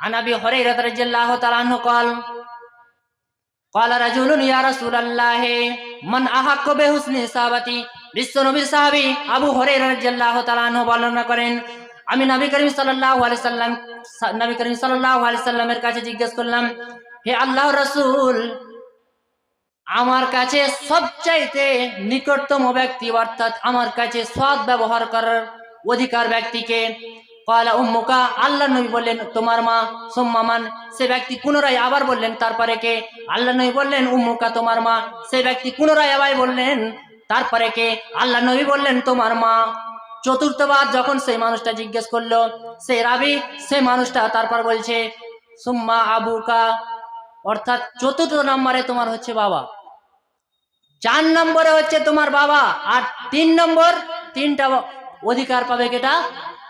عن ابي هريره رضي الله تعالى عنه قال قال رجل يا رسول الله من احق بحسن صحابتي বিশ্ব নবীর সাহাবী আবু হুরায়রা রাদিয়াল্লাহু তাআলা আনহু বর্ণনা করেন আমি নবী করিম সাল্লাল্লাহু আলাইহি সাল্লাম নবী করিম সাল্লাল্লাহু আলাইহি সাল্লামের কাছে জিজ্ঞেস করলাম হে আল্লাহর রাসূল আমার কাছে সবচাইতে নিকটতম ব্যক্তি অর্থাৎ আমার কাছে সৎ ব্যবহার করার অধিকার ব্যক্তিকে কয়লা উম্মুকা আল্লাহ নবী বললেন, তোমার মা সোম্মামান, সে ব্যক্তি পুনরায় আবার বললেন, তারপরে কে? আল্লাহ নবী বললেন, উম্মুকা, তোমার মা। সে ব্যক্তি পুনরায় আবার বললেন, তারপরে কে? আল্লাহ নবী বললেন, তোমার মা। চতুর্থবার যখন সেই মানুষটা জিজ্ঞেস করল, সে রাবি? সে মানুষটা তারপর বলছে, সুম্মা আবুকা। অর্থাৎ চতুর্থ নম্বরে তোমার হচ্ছে বাবা। চার নম্বরে হচ্ছে তোমার বাবা, আর তিন নম্বর, তিনটা অধিকার পাবে কেটা?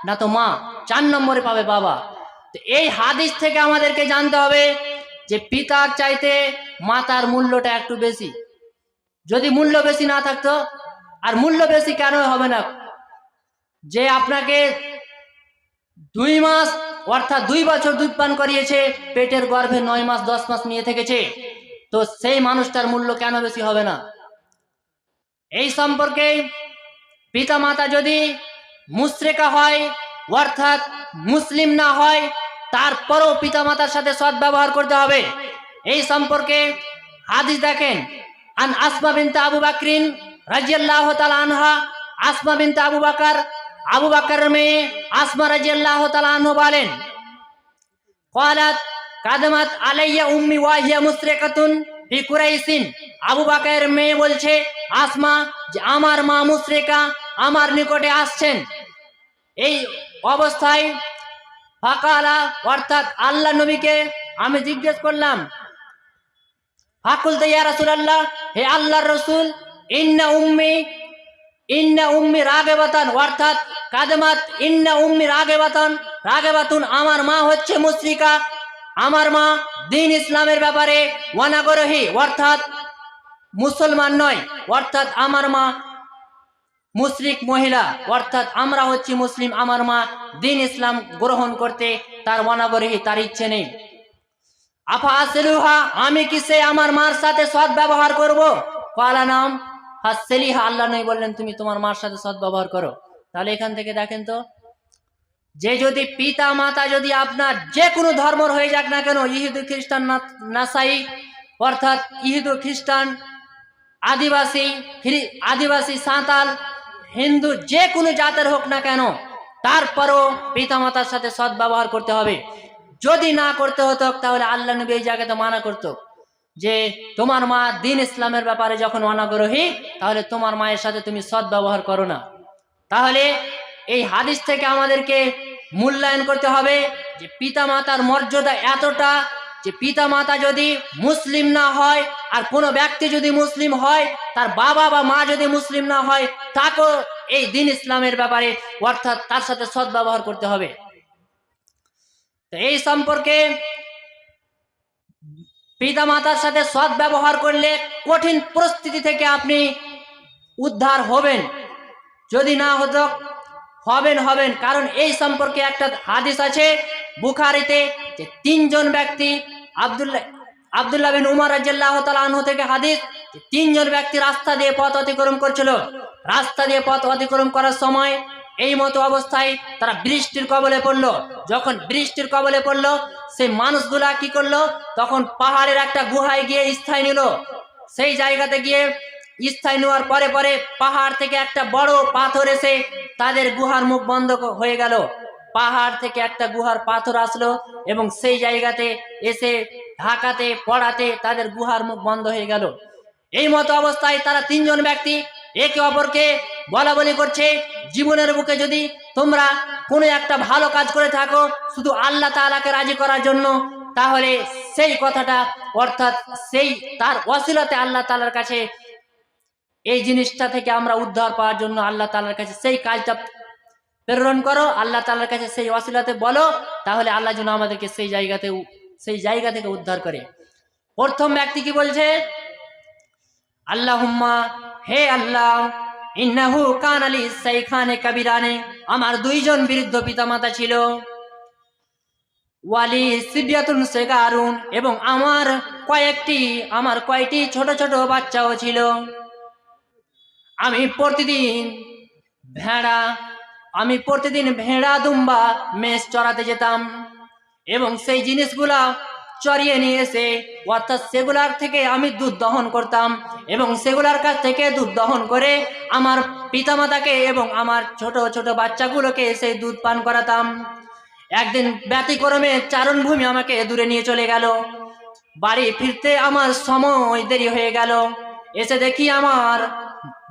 না তো মা, চার নম্বরে পাবে বাবা। তো এই হাদিস থেকে আমাদেরকে জানতে হবে যে পিতার চাইতে মাতার মূল্যটা একটু বেশি। যদি মূল্য বেশি না থাকতো, আর মূল্য বেশি কেন হবে না? যে আপনাকে দুই মাস, অর্থাৎ দুই বছর দুধ পান করিয়েছে, পেটের গর্ভে নয় মাস, দশ মাস নিয়ে থেকেছে, তো সেই মানুষটার মূল্য কেন বেশি হবে না? এই সম্পর্কে পিতা মাতা যদি মুশ্রেকা হয়, অর্থাৎ মুসলিম না হয়, তারপরও পিতা মাতার সাথে সৎ ব্যবহার করতে হবে। এই সম্পর্কে হাদিস দেখেন, আন আসমা বিনতে আবু বাকরিন রাজিয়াল্লাহ তালা আনহা, আসমা বিনতে আবু বাকার আবু বাকার মেয়ে আসমা রাজিয়াল্লাহ তালা আনহ বলেন, কালাত কাদমাত আলাইয়া উম্মি ওয়াহিয়া মুশ্রেকাতুন ফি কুরাইসিন আবু বাকারের মেয়ে বলছে, আসমা, যে আমার মা মুশ্রেকা আমার নিকটে আসছেন। এই অবস্থায় ফাকালা, অর্থাৎ আল্লাহ নবীকে আমি জিজ্ঞেস করলাম রাসূলুল্লাহ, হে রাসূল, ইন্না উম্মি ইন্না উম্মি রাগেবাতান, অর্থাৎ কাদমাত, ইন্না উম্মি রাগেবাতান, রাগেবাতুন, আমার মা হচ্ছে মুসরিকা আমার মা দিন ইসলামের ব্যাপারে ওয়ানাগরহি অর্থাৎ মুসলমান নয়, অর্থাৎ আমার মা মুশরিক মহিলা, অর্থাৎ আমরা হচ্ছি মুসলিম, আমার মা দিন ইসলাম গ্রহণ করতে তার ওয়ানাগরহি তার ইচ্ছে নেই। আফা আসেলুহা, আমি কি সে আমার মার সাথে সৎ ব্যবহার করব? কালা, নাম হাসেলিহা, আল্লাহ নই বললেন, তুমি তোমার মার সাথে সৎ ব্যবহার করো। তাহলে এখান থেকে দেখেন তো, যে যদি পিতা মাতা যদি আপনার যে কোনো ধর্মর হয়ে যাক না কেন, ইহুদু, খ্রিস্টান নাসাই, অর্থাৎ ইহুদু, খ্রিস্টান, আদিবাসী আদিবাসী সাঁতাল হিন্দু যে কোনো জাতের হোক না কেন, তারপরও পিতামাতার সাথে সৎ ব্যবহার করতে হবে। যদি না করতে হতো, তাহলে আল্লাহ নবী এই জায়গাতে মানা করতো যে, তোমার মা দিন ইসলামের ব্যাপারে যখন অনাগ্রহী, তাহলে তোমার মায়ের সাথে তুমি সৎ ব্যবহার করো না। তাহলে এই হাদিস থেকে আমাদেরকে মূল্যায়ন করতে হবে যে পিতা মাতার মর্যাদা এতটা যে পিতা মাতা যদি মুসলিম না হয় আর কোনো ব্যক্তি যদি মুসলিম হয়, তার বাবা বা মা যদি মুসলিম না হয়, তাকেও এই দিন ইসলামের ব্যাপারে অর্থাৎ তার সাথে সৎ ব্যবহার করতে হবে। তো এই সম্পর্কে পিতা মাতার সাথে সৎ ব্যবহার করলে কঠিন পরিস্থিতি থেকে আপনি উদ্ধার হবেন। যদি না হতো, হবেন হবেন। কারণ এই সম্পর্কে একটা হাদিস আছে বুখারিতে যে তিনজন ব্যক্তি আব্দুল্লাহ আব্দুল্লাহ বিন উমর রাজিয়াল্লাহ আনহু থেকে হাদিস যে তিনজন ব্যক্তি রাস্তা দিয়ে পথ অতিক্রম করছিল। রাস্তা দিয়ে পথ অতিক্রম করার সময় এই মতো অবস্থায় তারা বৃষ্টির কবলে পড়ল। যখন বৃষ্টির কবলে পড়ল, সেই মানুষগুলা কি করল? তখন পাহাড়ের একটা গুহায় গিয়ে স্থায়ী নিল। সেই জায়গাতে গিয়ে স্থায়ী নেওয়ার পরে পরে পাহাড় থেকে একটা বড় পাথর এসে তাদের গুহার মুখ বন্ধ হয়ে গেল। পাহাড় থেকে একটা গুহার পাথর আসলো এবং সেই জায়গাতে এসে ঢাকাতে, পড়াতে তাদের গুহার মুখ বন্ধ হয়ে গেল। এই মতো অবস্থায় তারা তিনজন ব্যক্তি একে অপরকে বলা বলি করছে, জীবনের বুকে যদি তোমরা কোনো একটা ভালো কাজ করে থাকো, শুধু আল্লাহ তালাকে রাজি করার জন্য, তাহলে সেই কথাটা, অর্থাৎ সেই, তার অসিলতে আল্লাহ তালার কাছে এই জিনিসটা থেকে আমরা উদ্ধার পাওয়ার জন্য আল্লাহ তালার কাছে সেই কাজটা প্রেরণ করো, আল্লাহ তাআলার কাছে সেই অসিলাতে বলো, তাহলে আল্লাহ যেন আমাদেরকে সেই জায়গাতে সেই জায়গা থেকে উদ্ধার করে। প্রথম ব্যক্তি কি বলছে? আল্লাহুম্মা, হে আল্লাহ, ইন্নাহু কান আলী সাইখানে কাবিরানে, আমার দুইজন বৃদ্ধ পিতামাতা ছিল। ওয়ালি সিবিয়াতুন সেগারুন, এবং আমার কয়েকটি, আমার কয়টি ছোট ছোট বাচ্চাও ছিল। আমি প্রতিদিন ভেড়া আমি প্রতিদিন ভেড়া, দুম্বা, মেষ চড়াতে যেতাম। এবং সেই জিনিসগুলা চড়িয়ে নিয়ে এসে অর্থাৎ সেগুলার থেকে আমি দুধ দহন করতাম এবং সেগুলার কাছ থেকে দুধ দহন করে আমার পিতামাতাকে এবং আমার ছোট ছোট বাচ্চাগুলোকে সেই দুধ পান করাতাম। একদিন ব্যতিক্রমে চারণভূমি আমাকে দূরে নিয়ে চলে গেল। বাড়ি ফিরতে আমার সময় দেরি হয়ে গেল। এসে দেখি আমার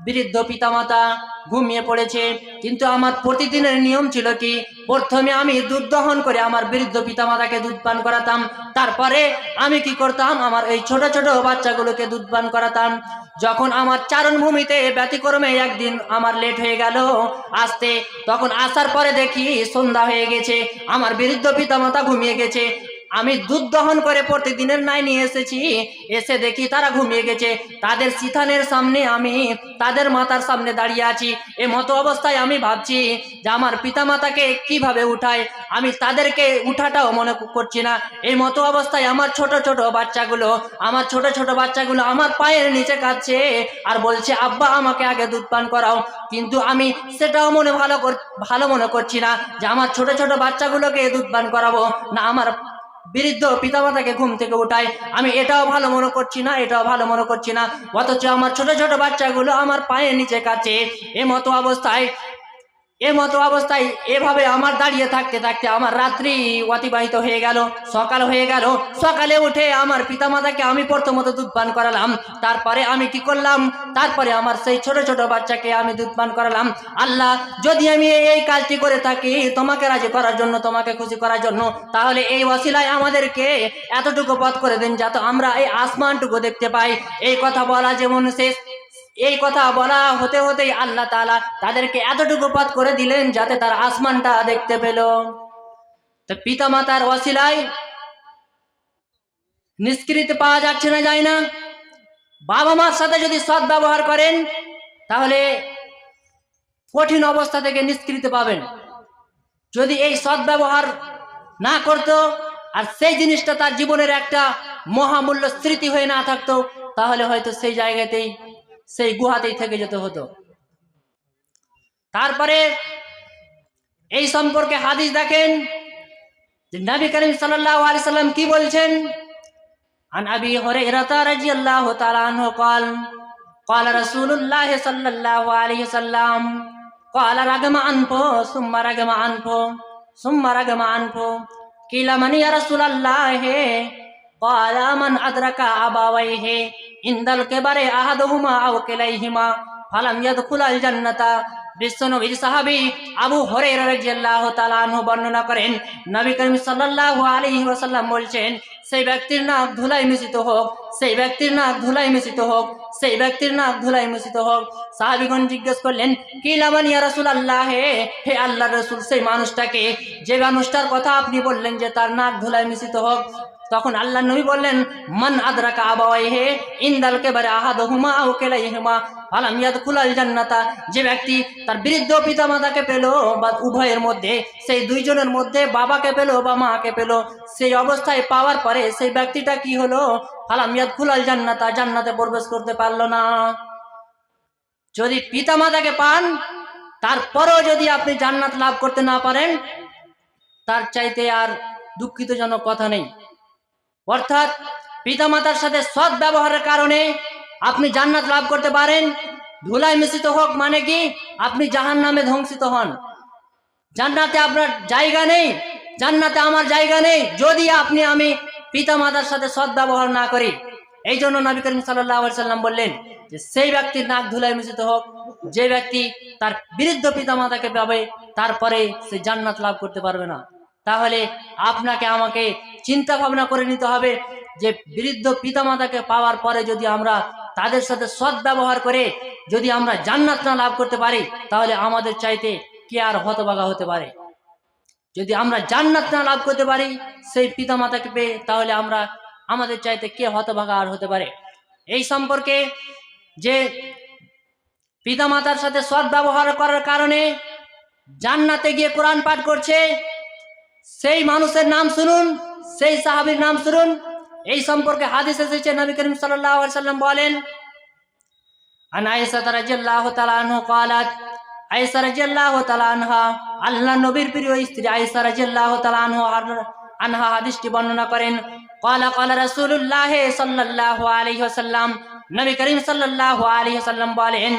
বৃদ্ধ পিতামাতা ঘুমিয়ে পড়েছে। কিন্তু আমার প্রতিদিনের নিয়ম ছিল কি, প্রথমে আমি দুধ দহন করে আমার বৃদ্ধ পিতামাতাকে দুধ পান করাতাম। তারপরে আমি কি করতাম, আমার এই ছোট ছোট বাচ্চাগুলোকে দুধ পান করাতাম। যখন আমার চারণভূমিতে ব্যতিক্রমে একদিন আমার লেট হয়ে গেল আসতে, তখন আসার পরে দেখি সন্ধ্যা হয়ে গেছে, আমার বৃদ্ধ পিতামাতা ঘুমিয়ে গেছে। আমি দুধ দহন করে প্রতিদিনের নাই নিয়ে এসেছি। এসে দেখি তারা ঘুমিয়ে গেছে। তাদের সিথানের সামনে আমি, তাদের মাতার সামনে দাঁড়িয়ে আছি। এ মতো অবস্থায় আমি ভাবছি যে আমার পিতামাতাকে কীভাবে উঠায়? আমি তাদেরকে উঠাটাও মনে করছি না। এই মতো অবস্থায় আমার ছোট ছোট বাচ্চাগুলো, আমার ছোট ছোট বাচ্চাগুলো আমার পায়ের নিচে কাঁদছে আর বলছে, আব্বা, আমাকে আগে দুধ পান করাও। কিন্তু আমি সেটাও মনে ভালো ভালো মনে করছি না যে আমার ছোট ছোট বাচ্চাগুলোকে দুধ পান করাবো। না, আমার বৃদ্ধ পিতা মাতাকে ঘুম থেকে উঠায়। আমি এটাও ভালো মনে করছি না, এটাও ভালো মনে করছি না। অথচ আমার ছোট ছোট বাচ্চাগুলো আমার পায়ের নিচে কাছে এ মতো অবস্থায় এ মতো অবস্থায় এভাবে আমার দাঁড়িয়ে থাকতে থাকতে আমার রাত্রি অতিবাহিত হয়ে গেল, সকাল হয়ে গেল। সকালে উঠে আমার পিতামাতাকে আমি প্রথমত দুধ পান করালাম। তারপরে আমি কি করলাম? তারপরে আমার সেই ছোট ছোট বাচ্চাকে আমি দুধ পান করালাম। আল্লাহ, যদি আমি এই কাজটি করে থাকি তোমাকে রাজি করার জন্য, তোমাকে খুশি করার জন্য, তাহলে এই ওসিলায় আমাদেরকে এতটুকু পথ করে দিন যাতে আমরা এই আসমানটুকু দেখতে পাই। এই কথা বলা যেমন শেষ। এই কথা বলা হতে হতেই আল্লাহ তালা তাদেরকে এতটুকু পথ করে দিলেন যাতে তার আসমানটা দেখতে পেল। তো পিতা মাতার ওসিলায় নিষ্কৃতি পাওয়া যাচ্ছে না, যায় না। বাবা মার সাথে যদি সৎ ব্যবহার করেন, তাহলে কঠিন অবস্থা থেকে নিষ্কৃত পাবেন। যদি এই সৎ ব্যবহার না করতো আর সেই জিনিসটা তার জীবনের একটা মহামূল্য স্মৃতি হয়ে না থাকতো, তাহলে হয়তো সেই জায়গাতেই সেই গুহাতেই থেকে যেতে হতো তারপরে এই সম্পর্কে হাদিস দেখেন যে নবী করিম সাল্লাল্লাহু আলাইহি সাল্লাম কি বলছেন عن أبي هريرة رضي الله تعالى عنه قال قال رسول الله صلى الله عليه وسلم قال رغم أنفه ثم رغم أنفه ثم رغم أنفه قيل من يا رسول الله قال من أدرك أبويه ইন্দাল কেবারে আহাদহুমা আও কেলাইহিমা, ফালাম ইয়াদখুলাল জান্নাতা বিশ্বনবীর সাহাবী আবু হরেরা রাদিয়াল্লাহু তাআলা বর্ণনা করেন, নবী করিম বলছেন, সেই ব্যক্তির নাক ধুলাই মিশিত হোক, সেই ব্যক্তির নাক ধুলাই মিশিত হোক, সেই ব্যক্তির নাক ধুলাই মিশিত হোক। সাহাবিগণ জিজ্ঞেস করলেন, কি লামান ইয়া রাসুল আল্লাহ হে আল্লাহ রসুল, সেই মানুষটাকে, যে মানুষটার কথা আপনি বললেন যে তার নাক ধুলাই মিশিত হোক তখন আল্লাহ নবী বললেন, মান আদরাকা আবাওয়াইহে, ইন্দাল কেবারে আহাদহুমা আও কেলাইহিমা, ফালাম ইয়াদখুলাল জান্নাতা। যে ব্যক্তি তার বৃদ্ধ পিতামাতাকে পেল বা উভয়ের মধ্যে, সেই দুইজনের মধ্যে বাবাকে পেল বা মাকে পেল, সেই অবস্থায় পাওয়ার পরে সেই ব্যক্তিটা কি হলো? ফালাম ইয়াদখুলাল জান্নাতা, জান্নাতে প্রবেশ করতে পারল না। যদি পিতামাতাকে পান, তারপরেও যদি আপনি জান্নাত লাভ করতে না পারেন, তার চাইতে আর দুঃখিতজনক কথা নেই। অর্থাৎ পিতামাতার সাথে সৎ ব্যবহারের কারণে আপনি জান্নাত লাভ করতে পারেন। ধুলাই মিশ্রিত হোক মানে কি? আপনি জাহান নামে ধ্বংসিত হন। জান্নাতে আপনার জায়গা নেই, জান্নাতে আমার জায়গা নেই, যদি আপনি, আমি পিতামাতার সাথে সৎ ব্যবহার না করি। এই জন্য নবী করিম সাল্লাহ সাল্লাম বললেন যে, সেই ব্যক্তির নাক ধুলাই মিশ্রিত হোক, যে ব্যক্তি তার বিরুদ্ধ পিতামাতাকে পাবে, তারপরে সে জান্নাত লাভ করতে পারবে না। তাহলে আপনাকে আমাকে চিন্তা ভাবনা করে নিতে হবে যে বৃদ্ধ পিতামাতাকে পাওয়ার পরে যদি আমরা তাদের সাথে সৎ ব্যবহার করে যদি আমরা জান্নাত না লাভ করতে পারি, তাহলে আমাদের চাইতে কে আর হতবাগা হতে পারে? যদি আমরা জান্নাত না লাভ করতে পারি সেই পিতামাতাকে পেয়ে, তাহলে আমরা আমাদের চাইতে কে হতভাগা আর হতে পারে? এই সম্পর্কে যে পিতামাতার সাথে সৎ ব্যবহার করার কারণে জান্নাতে গিয়ে কোরআন পাঠ করছে, সেই মানুষের নাম শুনুন। সেই সাহাবীর নাম শুনুন এই সম্পর্কে হাদিস এসেছে নবী করিম সাল্লাল্লাহু আলাইহি সাল্লাম বলেন আন আয়েশা রাদিয়াল্লাহু তাআলা আনহু قالت আয়েশা রাদিয়াল্লাহু তাআলা আনহা আল্লাহ নবীর প্রিয় স্ত্রী আয়েশা রাদিয়াল্লাহু তাআলা আনহু আনহা হাদিসটি বর্ণনা করেন قال قال رسول الله صلى الله عليه وسلم নবী করিম সাল্লাল্লাহু আলাইহি ওয়াসাল্লাম বলেন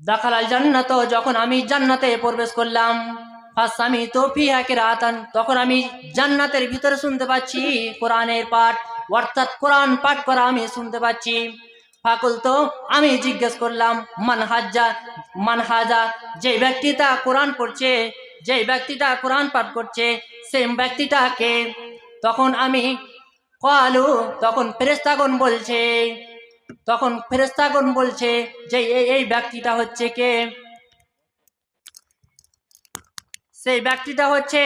দাখাল আল জান্নাত যখন আমি জান্নাতে প্রবেশ করলাম ফার্স্ট আমি তো ফিহা রাতান। তখন আমি জান্নাতের ভিতরে শুনতে পাচ্ছি, কোরআনের পাঠ। অর্থাৎ কোরআন পাঠ করা আমি শুনতে পাচ্ছি। ফাকুল তো আমি জিজ্ঞেস করলাম মানহাজা মানহাজা যে ব্যক্তিটা কোরআন পড়ছে, যে ব্যক্তিটা কোরআন পাঠ করছে সেই ব্যক্তিটাকে তখন আমি, কালু। তখন ফেরেস্তাগণ বলছে, তখন ফেরেস্তাগণ বলছে যে এই ব্যক্তিটা হচ্ছে কে? সেই ব্যক্তিটা হচ্ছে,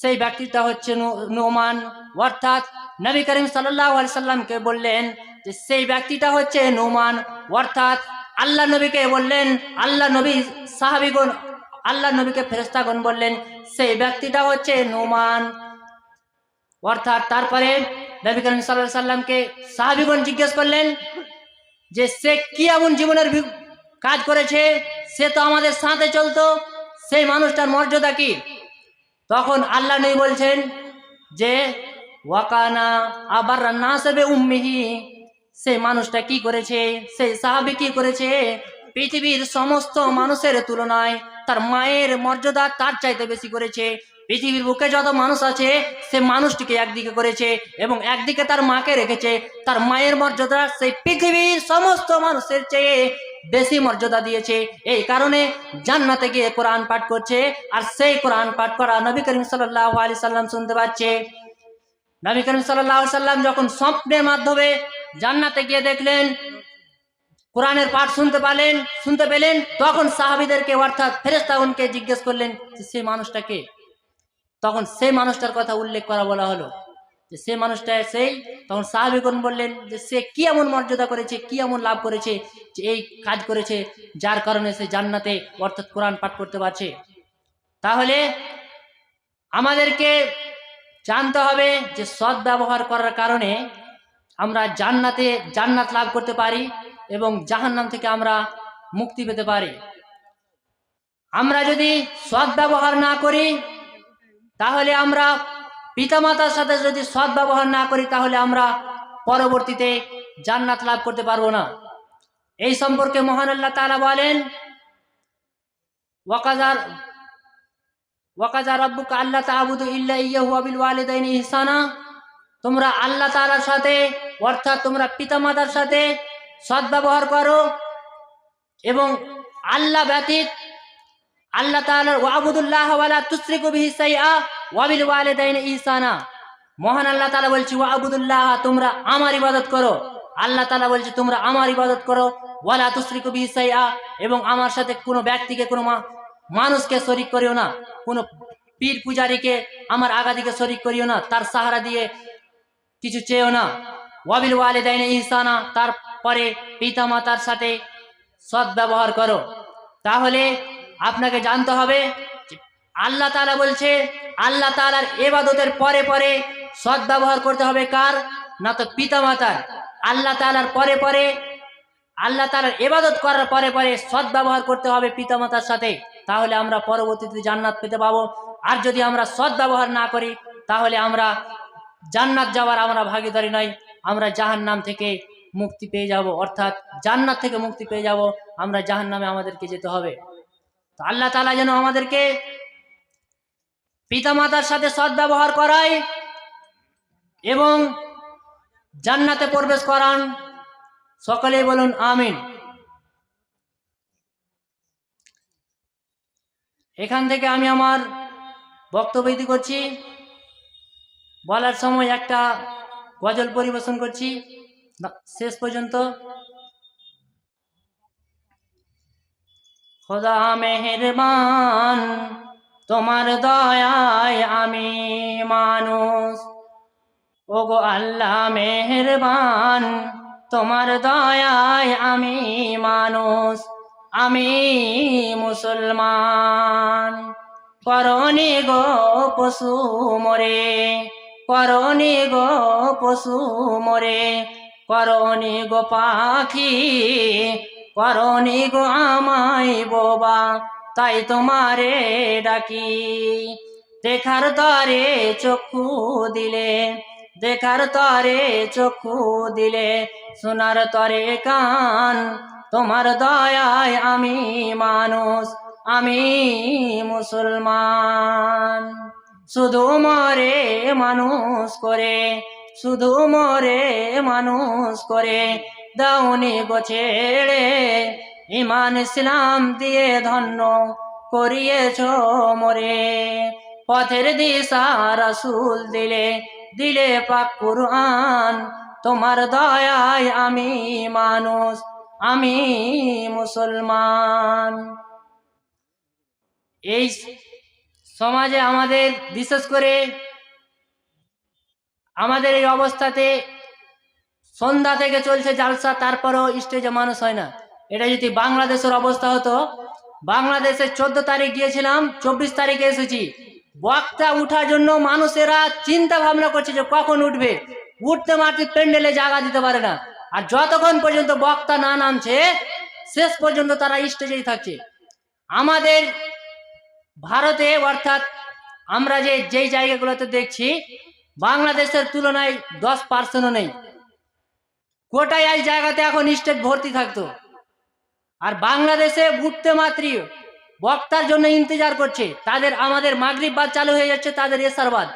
সেই ব্যক্তিটা হচ্ছে নোমান। অর্থাৎ নবী করিম সাল্লাহ সাল্লামকে বললেন যে, সেই ব্যক্তিটা হচ্ছে নোমান। অর্থাৎ আল্লাহ নবীকে বললেন, আল্লাহ নবী সাহাবিগণ, আল্লাহ নবীকে ফেরেস্তাগণ বললেন, সেই ব্যক্তিটা হচ্ছে নোমান। অর্থাৎ তারপরে নবী করিম সাল্লাহ সাল্লামকে সাহাবিগণ জিজ্ঞেস করলেন যে, সে কি এমন জীবনের কাজ করেছে? সে তো আমাদের সাথে চলতো। সেই মানুষটার মর্যাদা কি? তখন আল্লাহ নেই বলছেন যে, ওয়াকানা আবার না সেবে উম্মিহি। সেই মানুষটা কি করেছে? সেই সাহাবি কি করেছে? পৃথিবীর সমস্ত মানুষের তুলনায় তার মায়ের মর্যাদা তার চাইতে বেশি করেছে। পৃথিবীর বুকে যত মানুষ আছে, সে মানুষটিকে একদিকে করেছে এবং একদিকে তার মাকে রেখেছে। তার মায়ের মর্যাদা সেই পৃথিবীর সমস্ত মানুষের চেয়ে বেশি মর্যাদা দিয়েছে। এই কারণে জান্নাতে গিয়ে কোরআন পাঠ করছে আর সেই কোরআন পাঠ করা নবী করিম সাল্লাহ আলি সাল্লাম শুনতে পাচ্ছে। নবী করিম সাল্লাহ সাল্লাম যখন স্বপ্নের মাধ্যমে জান্নাতে গিয়ে দেখলেন, কোরআনের পাঠ শুনতে পারলেন শুনতে পেলেন, তখন সাহাবিদেরকে অর্থাৎ ফেরেস্তাগণকে জিজ্ঞেস করলেন সেই মানুষটাকে তখন সেই মানুষটার কথা উল্লেখ করা বলা হলো। যে সে মানুষটা সেই তখন সাহাবিগণ বললেন যে সে কি এমন মর্যাদা করেছে, কি এমন লাভ করেছে যে এই কাজ করেছে যার কারণে সে জান্নাতে অর্থাৎ কোরআন পাঠ করতে পারছে। তাহলে আমাদেরকে জানতে হবে যে সৎ ব্যবহার করার কারণে আমরা জান্নাতে জান্নাত লাভ করতে পারি এবং জাহান্নাম থেকে আমরা মুক্তি পেতে পারি। আমরা যদি সৎ ব্যবহার না করি তাহলে আমরা পিতামাতার সাথে যদি সৎ ব্যবহার না করি, তাহলে আমরা পরবর্তীতে জান্নাত লাভ করতে পারব না। এই সম্পর্কে মহান আল্লাহ তালা বলেন, ওয়াকাজার, ওয়াকাজা রব্বুকা আল্লাহ তাআবুদু ইল্লা ইয়্যাহু ওয়া বিল ওয়ালিদাইনি ইহসানা। তোমরা আল্লাহ তাআলার সাথে, অর্থাৎ তোমরা পিতামাতার সাথে সৎ ব্যবহার করো এবং আল্লাহ ব্যতীত আল্লাহ তাআলার ওয়াবুদুল্লাহ ওয়ালা তুশরিকু বিহি শাইআ ওয়া বিল ওয়ালিদাইনি ইহসানা। মহান আল্লাহ তাআলা বলছি, ওয়াবুদুল্লাহ, তোমরা আমার ইবাদত করো। আল্লাহ তাআলা বলছে, তোমরা আমার ইবাদত করো। ওয়ালা তুশরিকু বিহি শাইআ, এবং আমার সাথে কোনো ব্যক্তিকে, কোনো মানুষকে শরিক করিও না। কোনো পীর পূজারীকে আমার আগাদিকে শরিক করিও না। তার সাহারা দিয়ে কিছু চেয়েও না। ওয়াবিল ওয়ালিদাইনে ইহসানা, তারপরে পিতা মাতার সাথে সৎ ব্যবহার করো। তাহলে আপনাকে জানতে হবে আল্লাহ তালা বলছে, আল্লাহ তালার এবাদতের পরে পরে সৎ ব্যবহার করতে হবে কার? না তো পিতা মাতার আল্লাহ তালার পরে পরে, আল্লাহ তালার এবাদত করার পরে পরে সৎ ব্যবহার করতে হবে পিতামাতার সাথে। তাহলে আমরা পরবর্তীতে জান্নাত পেতে পাবো। আর যদি আমরা সৎ ব্যবহার না করি, তাহলে আমরা জান্নাত যাওয়ার আমরা ভাগিদারি নয় আমরা জাহান্নাম থেকে মুক্তি পেয়ে যাব। অর্থাৎ জান্নাত থেকে মুক্তি পেয়ে যাব। আমরা জাহান্নামে আমাদেরকে যেতে হবে। আল্লাহ তাআলা যেন আমাদেরকে পিতামাতার সাথে সৎ ব্যবহার করায় এবং জান্নাতে প্রবেশ করান। সকলে বলুন, আমিন। এখান থেকে আমি আমার বক্তব্য করছি। বলার সময় একটা গজল পরিবেশন করছি। শেষ পর্যন্ত খোদা মেহেরবান, তোমার দয়ায় আমি মানুষ। ওগো আল্লাহ মেহেরবান, তোমার দয়ায় আমি মানুষ। আমি মুসলমান। করণি গো পশু মরে করণি গো পশু মরে করণি গো পাখি করণি গো আমায় বোবা, তাই তোমারে ডাকি। দেখার তরে চক্ষু দিলে, দেখার তরে চক্ষু দিলে শোনার তরে কান। তোমার দয়ায় আমি মানুষ, আমি মুসলমান। শুধু মরে মানুষ করে, শুধু মরে মানুষ করে দাউনি গোছেড়ে ইমান ইসলাম দিয়ে ধন্য করিয়েছ মরে। পথের দিশা রাসুল দিলে দিলে পাক কুরআন। তোমার দয়ায় আমি মানুষ, আমি মুসলমান। এই সমাজে আমাদের, বিশেষ করে আমাদের এই অবস্থাতে সন্ধ্যা থেকে চলছে জালসা, তারপরেও স্টেজে মানুষ হয় না। এটা যদি বাংলাদেশের অবস্থা হতো বাংলাদেশে চোদ্দ তারিখ গিয়েছিলাম, চব্বিশ তারিখে এসেছি। বক্তা উঠার জন্য মানুষেরা চিন্তা ভাবনা করছে যে কখন উঠবে। উঠতে মারতে প্যান্ডেলে জায়গা দিতে পারে না। আর যতক্ষণ পর্যন্ত বক্তা না নামছে, শেষ পর্যন্ত তারা স্টেজেই থাকছে। আমাদের ভারতে, অর্থাৎ আমরা যে, যেই জায়গাগুলোতে দেখছি, বাংলাদেশের তুলনায় দশ পার্সেন্টও নেই। গোটাই এই জায়গাতে এখন স্টেজ ভর্তি থাকতো। আর বাংলাদেশে উঠতে মাত্রই বক্তার জন্য ইন্তজার করছে। তাদের, আমাদের মাগরিব বাদ চালু হয়ে যাচ্ছে তাদের এসার বাদ।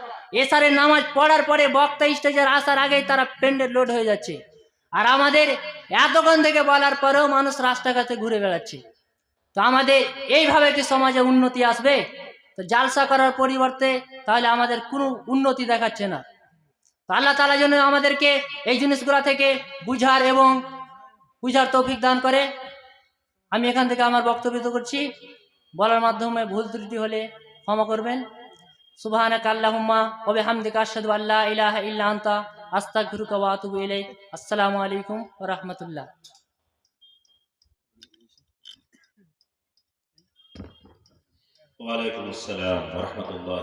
এসারের নামাজ পড়ার পরে বক্তা স্টেজের আসার আগেই তারা পেন্ডেল লোড হয়ে যাচ্ছে। আর আমাদের এতক্ষণ থেকে বলার পরেও মানুষ রাস্তাঘাটে ঘুরে বেড়াচ্ছে। তো আমাদের এইভাবে কি সমাজে উন্নতি আসবে? তো জালসা করার পরিবর্তে তাহলে আমাদের কোনো উন্নতি দেখাচ্ছে না। আল্লাহ তালা যেন আমাদেরকে এই জিনিসগুলো থেকে বুঝার এবং বুঝার তৌফিক দান করে। আমি এখান থেকে আমার বক্তব্য করছি। বলার মাধ্যমে ভুল ত্রুটি হলে ক্ষমা করবেন। সুবহানাক আল্লাহুম্মা ওয়া বিহামদিকা আশহাদু আল্লা ইলাহা ইল্লা আনতা আস্তাগফিরুকা ওয়া আতুবু আসসালামু আলাইকুম রাহমাতুল্লাহ। ওয়ালাইকুম আসসালাম রহমতুল্লাহ